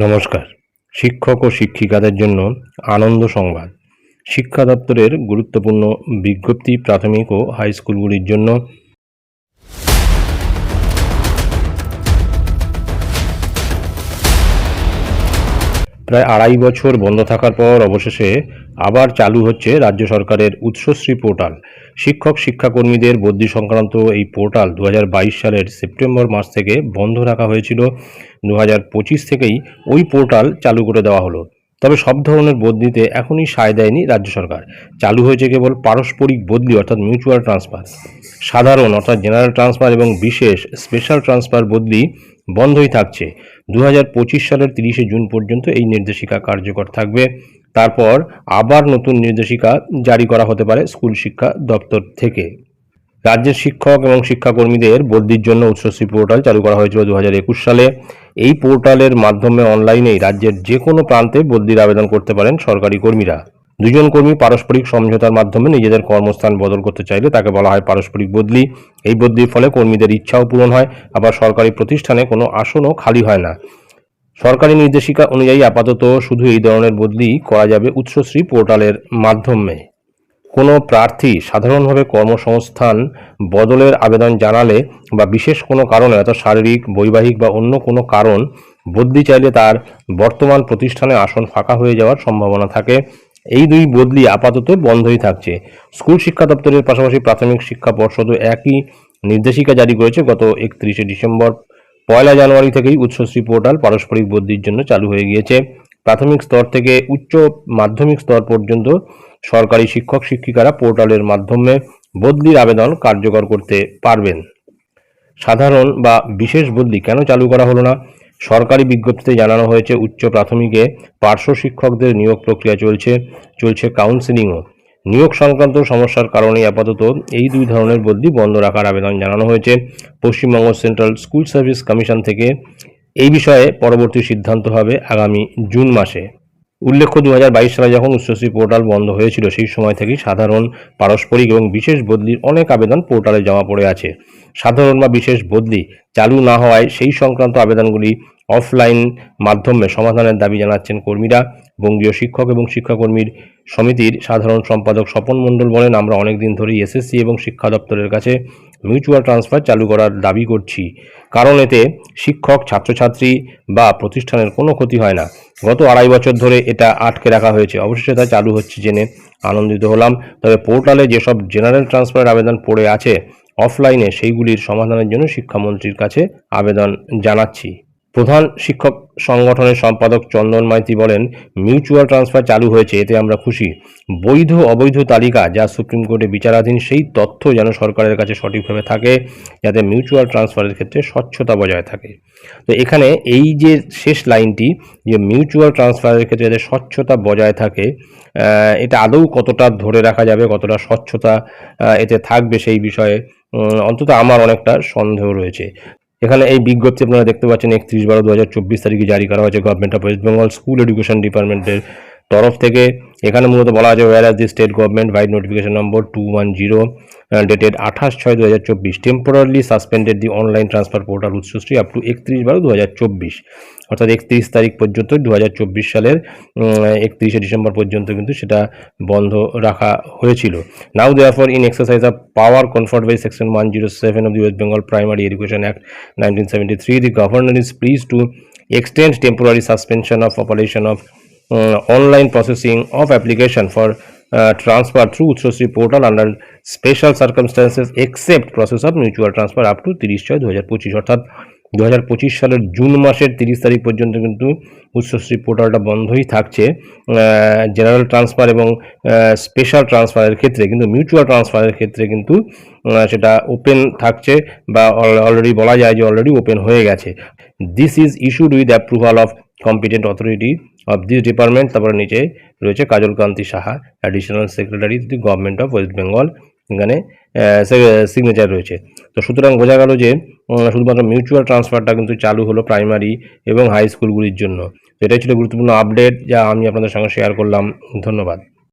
নমস্কার। শিক্ষক ও শিক্ষিকাদের জন্য আনন্দ সংবাদ। শিক্ষা দপ্তরের গুরুত্বপূর্ণ বিজ্ঞপ্তি প্রাথমিক ও হাই স্কুলগুলির জন্য প্রায় আড়াই বছর বন্ধ থাকার পর অবশেষে আবার চালু হচ্ছে রাজ্য সরকারের উৎসশ্রী পোর্টাল। শিক্ষক, শিক্ষাকর্মীদের বদলি সংক্রান্ত এই পোর্টাল দু হাজার বাইশ সালের সেপ্টেম্বর মাস থেকে বন্ধ রাখা হয়েছিল। দু হাজার পঁচিশ থেকেই ওই পোর্টাল চালু করে দেওয়া হলো। তবে সব ধরনের বদলিতে এখনই সায় দেয়নি রাজ্য সরকার। চালু হয়েছে কেবল পারস্পরিক বদলি, অর্থাৎ মিউচুয়াল ট্রান্সফার। সাধারণ, অর্থাৎ জেনারেল ট্রান্সফার এবং বিশেষ স্পেশাল ট্রান্সফার বদলি বন্ধই থাকছে। দু হাজার পঁচিশ সালের তিরিশে জুন পর্যন্ত এই নির্দেশিকা কার্যকর থাকবে। তারপর আবার নতুন নির্দেশিকা জারি করা হতে পারে স্কুল শিক্ষা দপ্তর থেকে। রাজ্যের শিক্ষক এবং শিক্ষাকর্মীদের বদলির জন্য উচ্চশ্রী পোর্টাল চালু করা হয়েছিল দু হাজার একুশ সালে। এই পোর্টালের মাধ্যমে অনলাইনেই রাজ্যের যে কোনো প্রান্তে বদলির আবেদন করতে পারেন সরকারি কর্মীরা। দুজন কর্মী পারস্পরিক সমঝোতার মাধ্যমে নিজেদের কর্মস্থান বদল করতে চাইলে তাকে বলা হয় পারস্পরিক বদলি। এই বদলির ফলে কর্মীদের ইচ্ছাও পূরণ হয়, আবার সরকারি প্রতিষ্ঠানে কোনো আসনও খালি হয় না। সরকারি নির্দেশিকা অনুযায়ী আপাতত শুধু এই ধরনের বদলি করা যাবে উৎসশ্রী পোর্টালের মাধ্যমে। কোনো প্রার্থী সাধারণভাবে কর্মসংস্থান বদলের আবেদন জানালে বা বিশেষ কোনো কারণে অর্থাৎ শারীরিক, বৈবাহিক বা অন্য কোনো কারণ বদলি চাইলে তার বর্তমান প্রতিষ্ঠানে আসন ফাঁকা হয়ে যাওয়ার সম্ভাবনা থাকে। এই দুই বদলি আপাতত বন্ধই থাকছে। স্কুল শিক্ষা দপ্তরের পাশাপাশি প্রাথমিক শিক্ষা পর্ষদও একই নির্দেশিকা জারি করেছে। গত একত্রিশে ডিসেম্বর, পয়লা জানুয়ারি থেকেই উচ্চশ্রী পোর্টাল পারস্পরিক বদলির জন্য চালু হয়ে গিয়েছে। প্রাথমিক স্তর থেকে উচ্চ মাধ্যমিক স্তর পর্যন্ত সরকারি শিক্ষক শিক্ষিকারা পোর্টালের মাধ্যমে বদলির আবেদন কার্যকর করতে পারবেন। সাধারণ বা বিশেষ বদলি কেন চালু করা হলো না? সরকারি বিজ্ঞপ্তিতে জানানো হয়েছে, উচ্চ প্রাথমিকে পার্শ্ব শিক্ষকদের নিয়োগ প্রক্রিয়া চলছে চলছে কাউন্সিলিংও নিয়োগ সংক্রান্ত সমস্যার কারণে আপাতত এই দুই ধরনের বদলি বন্ধ রাখার আবেদন জানানো হয়েছে। Paschimbanga central school service commission থেকে এই বিষয়ে পরবর্তী সিদ্ধান্ত হবে আগামী জুন মাসে। উল্লেখ্য দু হাজার বাইশ সালে যখন উচ্চশ্রী পোর্টাল বন্ধ হয়েছিল, সেই সময় থেকেই সাধারণ, পারস্পরিক এবং বিশেষ বদলির অনেক আবেদন পোর্টালে জমা পড়ে আছে। সাধারণ বা বিশেষ বদলি চালু না হওয়ায় সেই সংক্রান্ত আবেদনগুলি অফলাইন মাধ্যমে সমাধানের দাবি জানাচ্ছেন কর্মীরা। বঙ্গীয় শিক্ষক এবং শিক্ষাকর্মীর সমিতির সাধারণ সম্পাদক স্বপন মণ্ডল বলেন, আমরা অনেকদিন ধরেই এসএসসি এবং শিক্ষা দপ্তরের কাছে মিউচুয়াল ট্রান্সফার চালু করার দাবি করছি। কারণ এতে শিক্ষক, ছাত্রছাত্রী বা প্রতিষ্ঠানের কোনো ক্ষতি হয় না। গত আড়াই বছর ধরে এটা আটকে রাখা হয়েছে। অবশেষে তা চালু হচ্ছে জেনে আনন্দিত হলাম। তবে পোর্টালে যেসব জেনারেল ট্রান্সফারের আবেদন পড়ে আছে, অফলাইনে সেইগুলির সমাধানের জন্য শিক্ষামন্ত্রীর কাছে আবেদন জানাচ্ছি। প্রধান শিক্ষক সংগঠনের সম্পাদক চন্দন মাইতি বলেন মিউচুয়াল ট্রান্সফার চালু হয়েছে, এতে আমরা খুশি। বৈধ অবৈধ তালিকা যা সুপ্রিম কোর্টে বিচারাধীন, সেই তথ্য যেন সরকারের কাছে সঠিকভাবে থাকে, যাতে মিউচুয়াল ট্রান্সফারের ক্ষেত্রে স্বচ্ছতা বজায় থাকে। তো এখানে এই যে শেষ লাইনটি, যে মিউচুয়াল ট্রান্সফারের ক্ষেত্রে যাতে স্বচ্ছতা বজায় থাকে এটা আদৌ কতটা ধরে রাখা যাবে, কতটা স্বচ্ছতা এতে থাকবে সেই বিষয়ে অন্তত আমার অনেকটা সন্দেহ রয়েছে। এখানে এই বিজ্ঞপ্তি আপনারা দেখতে পাচ্ছেন, একত্রিশ বারো দু হাজার চব্বিশ তারিখে জারি করা হয়েছে government of West Bengal school education ডিপার্টমেন্টের তরফ থেকে। এখানে মূলত বলা আছে where the state government vide notification number two one zero dated আঠাশ ছয় দু হাজার চব্বিশ temporarily suspended the online transfer portal Utsashree up to একত্রিশ বারো দু হাজার চব্বিশ অর্থাৎ একত্রিশ তারিখ পর্যন্ত দু হাজার চব্বিশ সালের একত্রিশে ডিসেম্বর পর্যন্ত কিন্তু সেটা বন্ধ রাখা হয়েছিল। Now therefore in exercise of power conferred by section one zero seven of the West Bengal primary education act nineteen seventy three the governor is please to extend temporary suspension of operation uh, online processing of application for uh, transfer through Utsoshri portal under special circumstances except process of mutual transfer up to তিরিশ ছয় দু হাজার পঁচিশ অর্থাৎ দু হাজার পঁচিশ সালের জুন মাসের তিরিশ তারিখ পর্যন্ত কিন্তু উচ্চশ্রী পোর্টালটা বন্ধই থাকছে। জেনারেল ট্রান্সফার এবং স্পেশাল ট্রান্সফারের ক্ষেত্রে কিন্তু মিউচুয়াল ট্রান্সফারের ক্ষেত্রে কিন্তু সেটা ওপেন থাকছে বা অলরেডি বলা যায় যে অলরেডি ওপেন হয়ে গেছে। This is issued with approval of competent authority of this department তারপরে নিচে রয়েছে Kajalkanti Saha additional secretary the government of West Bengal এখানে সিগনেচার রয়েছে। তো সুতরাং বোঝা গেল যে শুধুমাত্র মিউচুয়াল ট্রান্সফারটা কিন্তু চালু হলো প্রাইমারি এবং হাই স্কুলগুলির জন্য। তো এটাই ছিল গুরুত্বপূর্ণ আপডেট যা আমি আপনাদের সঙ্গে শেয়ার করলাম। ধন্যবাদ।